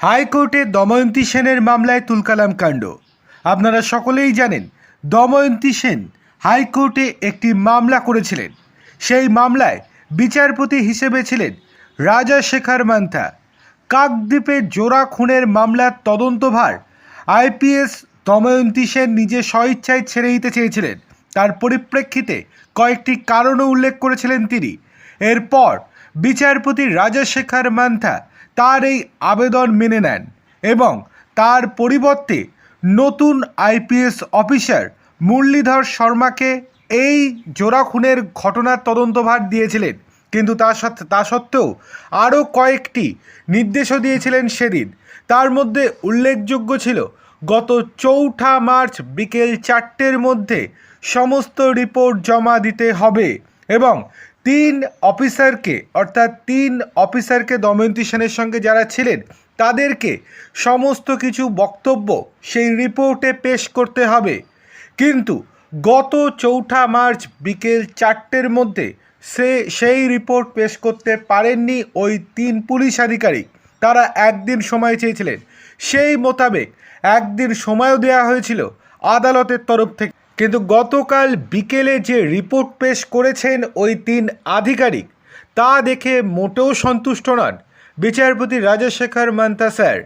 হাইকোর্টে দময়ন্তী সেনের মামলায় তুলকালাম কাণ্ড। আপনারা সকলেই জানেন, দময়ন্তী সেন হাইকোর্টে একটি মামলা করেছিলেন। সেই মামলায় বিচারপতি হিসেবে ছিলেন রাজা শেখর মান্থা। কাকদ্বীপে জোড়া খুনের মামলার তদন্তভার আইপিএস দময়ন্তী সেন নিজে স্বইচ্ছায় ছেড়ে দিতে চেয়েছিলেন। তার পরিপ্রেক্ষিতে কয়েকটি কারণও উল্লেখ করেছিলেন তিনি। এরপর বিচারপতি রাজাশেখর মান্থা তার এই আবেদন মেনে নেন এবং তার পরিবর্তে নতুন আইপিএস অফিসার মুরলীধর শর্মাকে এই জোড়া খুনের ঘটনার তদন্তভার দিয়েছিলেন। কিন্তু তা সত্ত্বে তা সত্ত্বেও আরও কয়েকটি নির্দেশও দিয়েছিলেন সেদিন। তার মধ্যে উল্লেখযোগ্য ছিল, গত চৌঠা মার্চ বিকেল চারটের মধ্যে সমস্ত রিপোর্ট জমা দিতে হবে এবং তিন অফিসারকে, অর্থাৎ তিন অফিসারকে দময়ন্তী সেনের সঙ্গে যারা ছিলেন, তাদেরকে সমস্ত কিছু বক্তব্য সেই রিপোর্টে পেশ করতে হবে। কিন্তু গত চৌঠা মার্চ বিকেল চারটের মধ্যে সে, সেই রিপোর্ট পেশ করতে পারেননি ওই তিন পুলিশ আধিকারিক। তারা একদিন সময় চেয়েছিলেন। সেই মোতাবেক একদিন সময়ও দেওয়া হয়েছিল আদালতের তরফ থেকে। কিন্তু গতকাল বিকেলে যে রিপোর্ট পেশ করেছেন ওই তিন আধিকারিক, তা দেখে মোটেও সন্তুষ্ট নন বিচারপতি রাজশেখর মান্তা স্যার।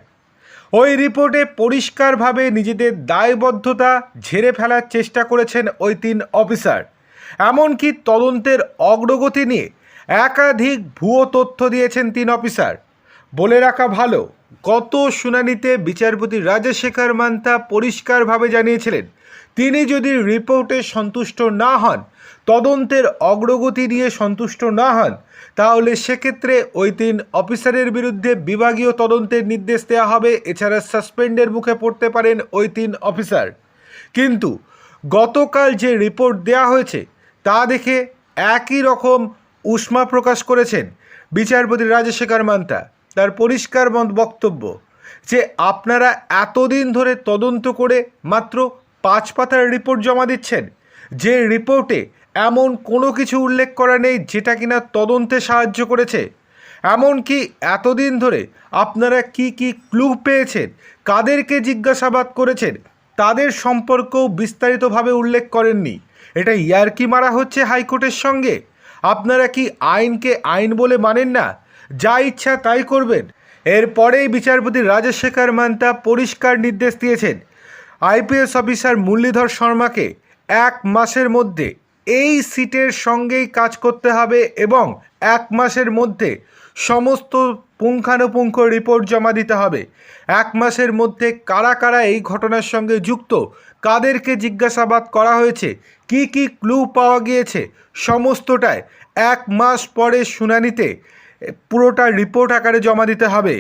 ওই রিপোর্টে পরিষ্কারভাবে নিজেদের দায়বদ্ধতা ঝেড়ে ফেলার চেষ্টা করেছেন ওই তিন অফিসার। এমনকি তদন্তের অগ্রগতি নিয়ে একাধিক ভুয়ো তথ্য দিয়েছেন তিন অফিসার। বলে রাখা ভালো। গত শুনানিতে বিচারপতি রাজশেখর মান্তা পরিষ্কারভাবে জানিয়েছিলেন, তিনি যদি রিপোর্টে সন্তুষ্ট না হন, তদন্তের অগ্রগতি নিয়ে সন্তুষ্ট না হন, তাহলে সেক্ষেত্রে ওই তিন অফিসারের বিরুদ্ধে বিভাগীয় তদন্তের নির্দেশ দেওয়া হবে। এছাড়া সাসপেন্ডের মুখে পড়তে পারেন ওই তিন অফিসার। কিন্তু গতকাল যে রিপোর্ট দেওয়া হয়েছে, তা দেখে একই রকম উষ্মা প্রকাশ করেছেন বিচারপতি রাজশেখর মান্তা। তার পরিষ্কার বক্তব্য যে আপনারা এতদিন ধরে তদন্ত করে মাত্র পাঁচ পাতার রিপোর্ট জমা দিচ্ছেন, যে রিপোর্টে এমন কোনো কিছু উল্লেখ করা নেই যেটা কিনা তদন্তে সাহায্য করেছে। এমনকি এতদিন ধরে আপনারা কি কি ক্লু পেয়েছেন, কাদেরকে জিজ্ঞাসাবাদ করেছেন, তাদের সম্পর্কেও বিস্তারিতভাবে উল্লেখ করেননি। এটা ইয়ারকি মারা হচ্ছে হাইকোর্টের সঙ্গে। আপনারা কি আইনকে আইন বলে মানেন না? যা ইচ্ছা তাই করবেন। এরপরেই বিচারপতি রাজশেখর মান্তা পরিষ্কার নির্দেশ দিয়েছেন। আইপিএস অফিসার মুরলীধর শর্মাকে এক মাসের মধ্যে এই সিটের সঙ্গেই কাজ করতে হবে এবং এক মাসের মধ্যে সমস্ত পুঙ্খানুপুঙ্খ রিপোর্ট জমা দিতে হবে। এক মাসের মধ্যে কারা কারা এই ঘটনার সঙ্গে যুক্ত, কাদেরকে জিজ্ঞাসাবাদ করা হয়েছে, কি কি ক্লু পাওয়া গিয়েছে সমস্তটায় এক মাস পরে শুনানিতে পুরোটা রিপোর্ট আকারে জমা দিতে হবে।